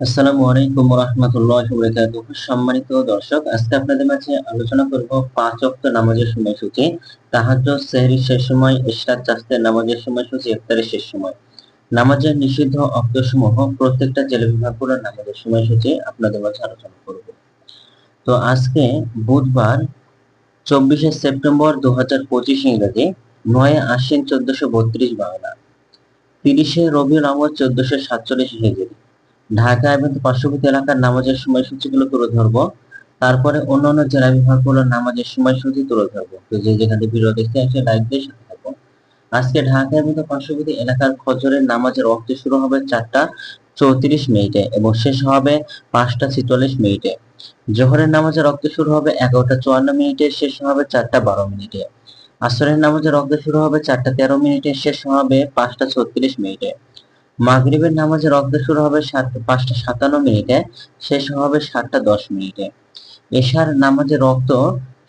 আসসালামু আলাইকুম রহমতুল্লাহ সম্মানিত দর্শক, আজকে আপনাদের মাঝে আলোচনা করব পাঁচ নামাজের সময়সূচি, তাহাজ্জুদ, সেহরির শেষ সময় ইশরাক চাস্তের নামাজের সময়সূচি, ইফতারের শেষ সময়। নামাজের নিষিদ্ধ প্রত্যেকটা জেলা নামাজের সময়সূচি আপনাদের মাঝে আলোচনা করব। তো আজকে বুধবার, চব্বিশে সেপ্টেম্বর দু হাজার পঁচিশ ইংরেজি, নয় আশ্বিন চোদ্দশো বত্রিশ বাংলা। তিরিশে রবিউল আওয়াল চোদ্দশো সাতচল্লিশ হিজরি। ঢাকা এবং পার্শ্ববর্তী এলাকার নামাজের সময়সূচিগুলো তুলে ধরবো। তারপরে অন্যান্য জেলা বিভাগ বিভাগগুলোর নামাজের সময়সূচি তুলে ধরবো। যে যেখানে ভিডিও দেখতে আসে লাইক সাথে থাকব। আজকে ঢাকা এবং পার্শ্ববর্তী এলাকার খজরের নামাজের ওয়াক্ত শুরু হবে চারটা চৌত্রিশ মিনিটে এবং শেষ হবে পাঁচটা ছিচল্লিশ মিনিটে। জোহরের নামাজের রক্ত শুরু হবে এগারোটা চুয়ান্ন মিনিটে, শেষ হবে চারটা বারো মিনিটে। আসরের নামাজের রক্ত শুরু হবে চারটা তেরো মিনিটে, শেষ হবে পাঁচটা ছত্রিশ মিনিটে। মাগরিবের নামাজের রক্ত শুরু হবে পাঁচটা সাতান্ন মিনিটে, শেষ হবে সাতটা দশ মিনিটে। এশার নামাজের রক্ত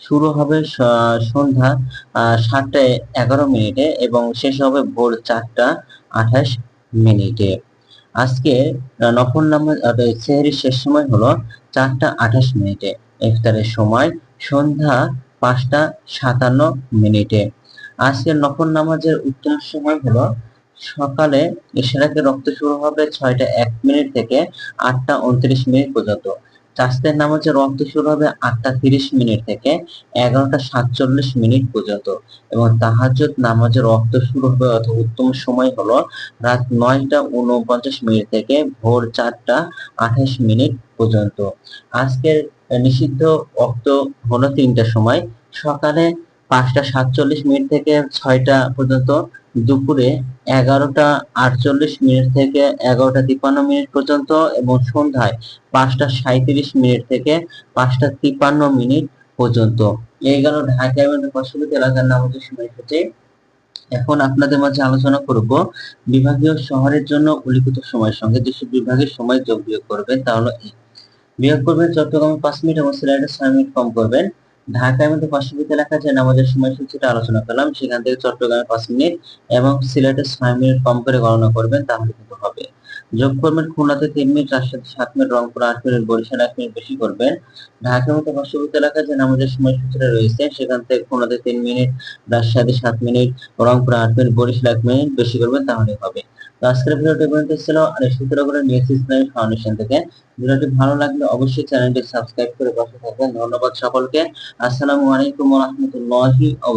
শুরু হবে সন্ধ্যা সাতটা এগারো মিনিটে এবং শেষ হবে ভোর চারটা আঠাশ মিনিটে। আজকে নফল নামাজ সেহরির শেষ সময় হলো চারটা আঠাশ মিনিটে। ইফতারের সময় সন্ধ্যা পাঁচটা সাতান্ন মিনিটে। আজকের নফল নামাজের উত্তম সময় হলো সকালে ইশরাকের রক্ত শুরু হবে ছয়টা এক মিনিট থেকে আটটা উনত্রিশ মিনিট পর্যন্ত। চাষতের নামাজের রক্ত শুরু হবে আটটা তিরিশ মিনিট থেকে এগারোটা সাতচল্লিশ মিনিট পর্যন্ত এবং তাহাজত নামাজের রক্ত শুরু হবে অথবা উত্তম সময় হলো রাত নয়টা উনপঞ্চাশ মিনিট থেকে ভোর চারটা আঠাশ মিনিট পর্যন্ত। আজকের নিষিদ্ধ রক্ত হলো তিনটা সময়। সকালে পাঁচটা সাতচল্লিশ মিনিট থেকে ছয়টা পর্যন্ত দুপুরে এগারোটা আটচল্লিশ মিনিট থেকে এগারোটা তিপ্পান্ন মিনিট পর্যন্ত এবং সন্ধ্যায় পাঁচটা সাঁত্রিশ মিনিট থেকে পাঁচটা তিপ্পান্ন মিনিট পর্যন্ত। এই গেল ঢাকা এবং পার্শ্ববর্তী এলাকার নামাজের সময়সূচি এখন আপনাদের মাঝে আলোচনা করব বিভাগীয় শহরের জন্য উল্লিখিত সময়ের সঙ্গে। যেসব বিভাগের সময় যোগ বিয়োগ করবেন তাহলে বিয়োগ করবেন চট্টগ্রামে পাঁচ মিনিট এবং সিলেটে ছয় মিনিট কম করবেন। ঢাকার মধ্যে পার্শ্ববর্তী এলাকা যে নামাজের সময়সূচিটা আলোচনা করলাম, সেখান থেকে চট্টগ্রামে পাঁচ মিনিট এবং সিলেটে ছয় মিনিট কম করে গণনা করবেন, তাহলে কিন্তু হবে। যোগ করবেন খুলনাতে তিন মিনিট রাজশাহী সাত মিনিট, রংপুর আট মিনিট, বরিশাল এক মিনিট বেশি করবেন। ঢাকার মতো পার্শ্ববর্তী এলাকায় যে নামাজের সময়সূচিটা রয়েছে, সেখান থেকে খুলনাতে তিন মিনিট রাজশাহী সাত মিনিট, রংপুর আট মিনিট, বরিশাল এক মিনিট বেশি করবেন, তাহলে হবে। তো আজকের ছিল। আর সূত্র করে নিয়েছি ইসলামিক ফাউন্ডেশন থেকে। ভিডিওটি ভালো লাগলে অবশ্যই চ্যানেলটি সাবস্ক্রাইব করে পাশে থাকবেন। ধন্যবাদ সকলকে। আসসালামু আলাইকুম রাহমাতুল্লাহি